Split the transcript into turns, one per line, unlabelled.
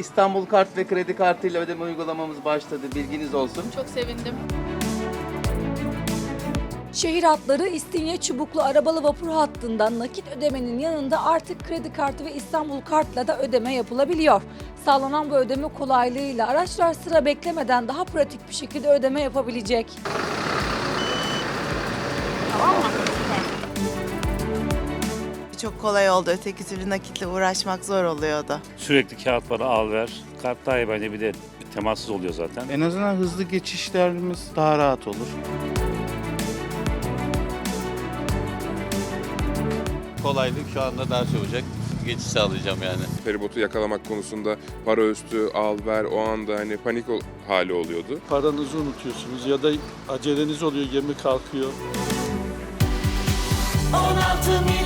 İstanbul Kart ve kredi kartıyla ödeme uygulamamız başladı. Bilginiz olsun.
Çok sevindim.
Şehir hatları İstinye Çubuklu arabalı vapur hattından nakit ödemenin yanında artık kredi kartı ve İstanbul Kart'la da ödeme yapılabiliyor. Sağlanan bu ödeme kolaylığıyla araçlar sıra beklemeden daha pratik bir şekilde ödeme yapabilecek.
Çok kolay oldu. Öteki türlü nakitle uğraşmak zor oluyordu.
Sürekli kağıt para al ver. Kart daha iyi bence bir de temassız oluyor zaten.
En azından hızlı geçişlerimiz daha rahat olur.
kolaylık şu anda daha çabucak geçiş sağlayacağım yani.
feribotu yakalamak konusunda para üstü al ver o anda hani panik ol- hali oluyordu.
paranızı unutuyorsunuz ya da aceleniz oluyor gemi kalkıyor.
16 milyon